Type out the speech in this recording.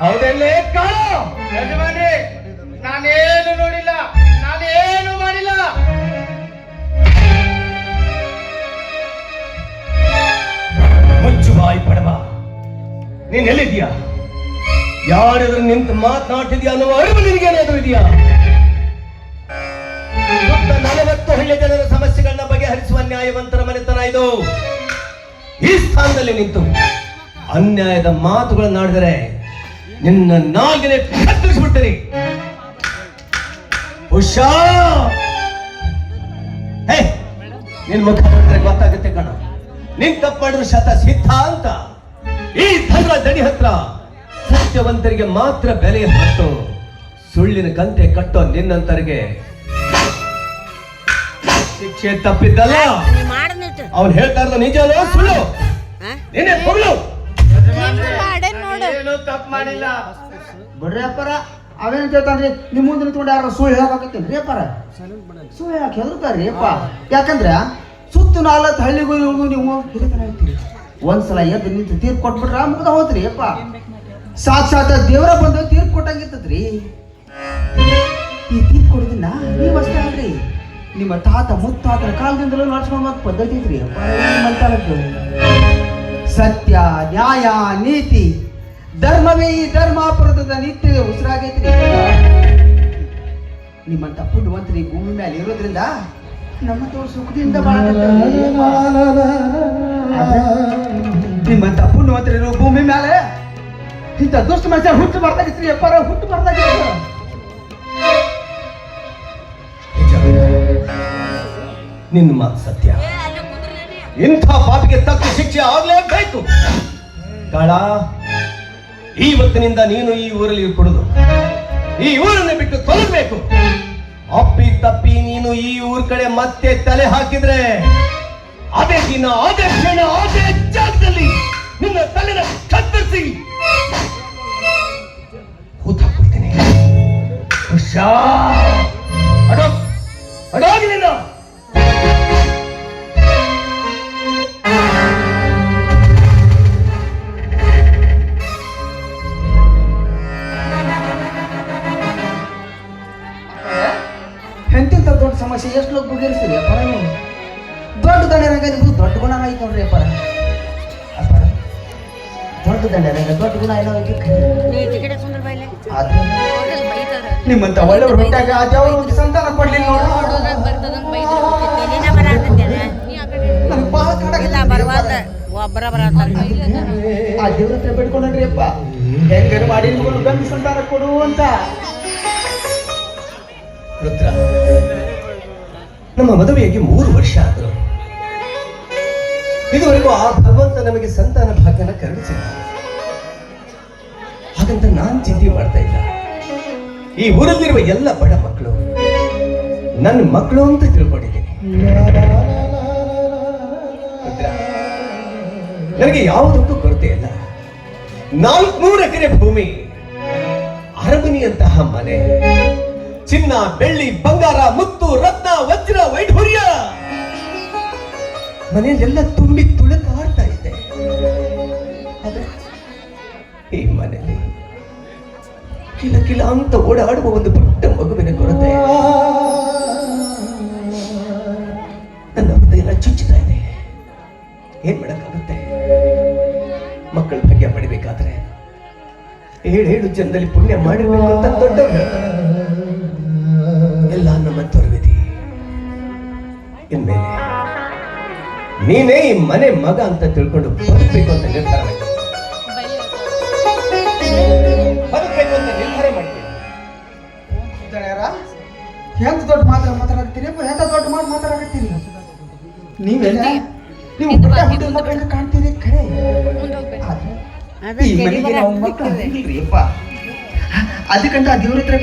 ಹೌದಲ್ಲೇ ಕಾಳು? ಯಜಮಾನ್ರಿ ನಾನೇನು ನೋಡಿಲ್ಲ ನಾನೇನು ಮಾಡಿಲ್ಲ? ಮುಚ್ಚು ಬಾಯಿ ಪಡವ ನೀನ್ ಎಲ್ಲಿದ್ಯಾ ಯಾರಾದ್ರೂ ನಿಂತು ಮಾತನಾಡ್ತಿದ್ಯಾ ಅನ್ನುವ ಅರಿವು ನಿನಗೇನಾದ್ರೂ ಇದೆಯಾ ನಲವತ್ತು ಹಳ್ಳಿ ಜನರ ಸಮಸ್ಯೆಗಳನ್ನ ಬಗೆಹರಿಸುವ ನ್ಯಾಯವಂತರ ಮನೆತನ ಇದು. ಈ ಸ್ಥಾನದಲ್ಲಿ ನಿಂತು ಅನ್ಯಾಯದ ಮಾತುಗಳನ್ನಾಡಿದರೆ ನಿನ್ನ ನಾಲ್ಗೆ ಕತ್ತರಿಸ್ಬಿಡ್ತೀನಿ. ಹುಷಾ ಹೇ ನಿನ್ ಮುಖ ನೋಡಿದ್ರೆ ಗೊತ್ತಾಗುತ್ತೆ ಕಣ. ನಿನ್ ತಪ್ಪು ಮಾಡಿದ್ರು ಶತ ಸಿದ್ಧ ಅಂತ ಈ ಧರ್ಮ ದಣಿ ಹತ್ರ ಸತ್ಯವಂತರಿಗೆ ಮಾತ್ರ ಬೆಲೆ ಹೊತ್ತು ಸುಳ್ಳಿನ ಕಂತೆ ಕಟ್ಟೋ ನಿನ್ನಂತರಿಗೆ ಶಿಕ್ಷೆ ತಪ್ಪಿದ್ದಲ್ಲ. ಅವ್ನು ಹೇಳ್ತಾ ಇರೋದು ನಿಜನೋ ಸುಳ್ಳು? ನಿನ್ನೆ ತಪ್ಪು ಮಾಡಿಲ್ಲ. ಬಿಡ್ರಿ ಅಪ್ಪಾರ ಅವೇನ್ ಕೇಳ್ತಾನ್ರಿ? ನಿಮ್ ಮುಂದೆ ನಿಂತ್ಕೊಂಡು ಯಾರು ಸುಳ್ಳು ಹೇಳಕತ್ತೀನಿ ರೀ ಅಪ್ಪಾರ? ಸುಳ್ಳು ಯಾಕೆ ಹೆದರ್ತಾರ್ರಿ ಅಪ್ಪ. ಯಾಕಂದ್ರ ಸುತ್ತು ನಾಲ್ಕು ಹಳ್ಳಿಗೂ ಇವ್ರಿಗೂ ನೀವು ಹಿರಿತನ ಇರ್ತೀರಿ. ಒಂದ್ಸಲ ಎದ್ದು ನಿಂತು ತೀರ್ಪು ಕೊಟ್ಬಿಟ್ರ ಮುಗ್ದ ಹೋತ್ರಿ ಅಪ್ಪ. ಸಾಕ್ಷಾತ್ ದೇವರ ಬಂದು ತೀರ್ಪು ಕೊಟ್ಟಂಗಿರ್ತದ್ರಿ ಈ ತೀರ್ಪು ಕೊಡೋದನ್ನ ನೀವು ಅಷ್ಟೇ ಅಲ್ರಿ. ನಿಮ್ಮ ತಾತ ಮುತ್ತಾತರ ಕಾಲದಿಂದಲೂ ನಡ್ಸ್ಕೊಂಡು ಪದ್ಧತಿ ಐತ್ರಿ ಅಪ್ಪ. ಸತ್ಯ ನ್ಯಾಯ ನೀತಿ ಧರ್ಮವೇ ಈ ಧರ್ಮಾಪುರದ ನಿತ್ಯ ಉಸಿರಾಗೈತ್ರಿ ನಿಮ್ಮಂತ ಪುಣ್ಯವಂತರಿ ಭೂಮಿ ಮೇಲೆ ಇರೋದ್ರಿಂದ ನಮ್ಮ ತೋರು ಸುಖದಿಂದ. ನಿಮ್ಮಂತ ಪುಣ್ಯವಂತರಿರೋ ಭೂಮಿ ಮೇಲೆ ಇಂಥ ದುಷ್ಟ ಮನುಷ್ಯ ಹುಟ್ಟು ಬರ್ದಾಗಿತ್ರಿ ಅಪ್ಪಾರ ಹುಟ್ಟು ಬರ್ತಾಗ ನಿನ್ನ ಮಾತು ಸತ್ಯ. ಇಂಥ ಪಾಪಿಗೆ ತಕ್ಕ ಶಿಕ್ಷೆ ಆಗ್ಲೇಬೇಕು. ಕಾಳ ಇವತ್ತಿನಿಂದ ನೀನು ಈ ಊರಲ್ಲಿ ಕೊಡುದು ಈ ಊರನ್ನು ಬಿಟ್ಟು ತೊಲಗಬೇಕು. ಅಪ್ಪಿ ತಪ್ಪಿ ನೀನು ಈ ಊರ್ ಕಡೆ ಮತ್ತೆ ತಲೆ ಹಾಕಿದ್ರೆ, ಅದೇ ದಿನ, ಅದೇ ಕ್ಷಣ, ಅದೇ ಜಾಗದಲ್ಲಿ ನಿನ್ನ ತಲೆನ ಕತ್ತರಿಸಿ ಹೂತಾಕ್ಬಿಡ್ತೀನಿ ಹುಷಾರ್. ಅಡೋ ಅಡೋಗಿ ನಿನ್ನ. ಸಮಸ್ಯೆ ಎಷ್ಟು ಲೋಕ ಬಗೆಹರಿಸ್ತೀರಿ ಅಪ್ಪಾರ ನೀವು? ದೊಡ್ಡ ದಂಡನಾಗ ನಿಮ್ದು ದೊಡ್ಡ ಗುಣ ಆಯ್ತು ನೋಡ್ರಿ ಅಪ್ಪಾರ. ಅಪ್ಪಾರ ದೊಡ್ಡ ದಂಡನಾಗ ದೊಡ್ಡ ಗುಣ ಏನೋ ನಿಮ್ಮಂತ ಒಳ್ಳೆಯವ್ರು ಬಿಟ್ಟಾಗ ಆ ದೇವರು ಒಂದು ಸಂತಾನ ಕೊಡ್ಲಿಲ್ಲ ಆ ದೇವ್ರ ಹತ್ರ ಬೇಡ್ಕೊಂಡ್ರಿ ಅಪ್ಪ. ಹೆಂಗಾರು ಮಾಡಿ ನಿಮ್ಗೊಂದು ಗಂಡು ಸಂತಾನ ಕೊಡು ಅಂತ. ರುದ್ರ. ನಮ್ಮ ಮದುವೆಯಾಗಿ ಮೂರು ವರ್ಷ ಆದರು. ಇದುವರೆಗೂ ಆ ಭಗವಂತ ನಮಗೆ ಸಂತಾನ ಭಾಗ್ಯನ ಕರುಣಿಸಿಲ್ಲ. ಹಾಗಂತ ನಾನು ಚಿಂತೆ ಮಾಡ್ತಾ ಇಲ್ಲ. ಈ ಊರಲ್ಲಿರುವ ಎಲ್ಲ ಬಡ ಮಕ್ಕಳು ನನ್ನ ಮಕ್ಕಳು ಅಂತ ತಿಳ್ಕೊಂಡಿದ್ದೀನಿ. ನನಗೆ ಯಾವುದಕ್ಕೂ ಕೊರತೆ ಇಲ್ಲ. ನಾಲ್ಕುನೂರು ಎಕರೆ ಭೂಮಿ, ಅರಮನೆಯಂತಹ ಮನೆ ಚಿನ್ನ, ಬೆಳ್ಳಿ, ಬಂಗಾರ, ಮುತ್ತು, ರತ್ನ, ವಜ್ರ, ವೈಢೂರ್ಯ. ಮನೆಯಲ್ಲೆಲ್ಲ ತುಂಬಿ ತುಳುಕಾಡ್ತಾ ಇದೆ ಈ ಮನೆಯಲ್ಲಿ ಕಿಲ ಕಿಲ ಅಂತ ಓಡಾಡುವ ಒಂದು ಪುಟ್ಟ ಮಗುವಿನ ಕೊರತೆ. ನನ್ನ ಹೃದಯ ಚುಚ್ಚುತ್ತಾ ಇದೆ. ಏನ್ ಮಾಡಕ್ಕಾಗುತ್ತೆ? ಮಕ್ಕಳ ಭಾಗ್ಯ ಪಡಿಬೇಕಾದ್ರೆ. ಹೇಳು ಹೇಳು ಜನದಲ್ಲಿ ಪುಣ್ಯ ಮಾಡಿರ್ಬೇಕು ಅಂತ ದೊಡ್ಡವ್ರು ಇನ್ಮೇಲೆ ನೀನೇ ಈ ಮನೆ ಮಗ ಅಂತ ತಿಳ್ಕೊಂಡು ಬದುಕಬೇಕು ಅಂತ ನಿರ್ಧಾರ ಮಾಡಿ ಬದುಕಬೇಕು ಅಂತ ನಿರ್ಧಾರ ಮಾಡ್ತೀನಿ ದಣ್ಯರ, ಎಂತ ದೊಡ್ಡ ಮಾತು ಮಾತಾಡಕತ್ತೀರಿ? ಎಂತ ದೊಡ್ಡ ಮಾತು ಮಾತಾಡಕತ್ತೀರಿ? ನೀವೆಲ್ಲ ನೀವು ಹುಟ್ಟಿದ ಮಕ್ಕಳನ್ನ ಕಾಣ್ತೀರಿ ಕರೆ. ಈ ಮನೆಗೆ ನಾವು ಮಕ್ಕಳು ಅದಕ್ಕಂತ ಆ ದೇವ್ರ ಹತ್ರ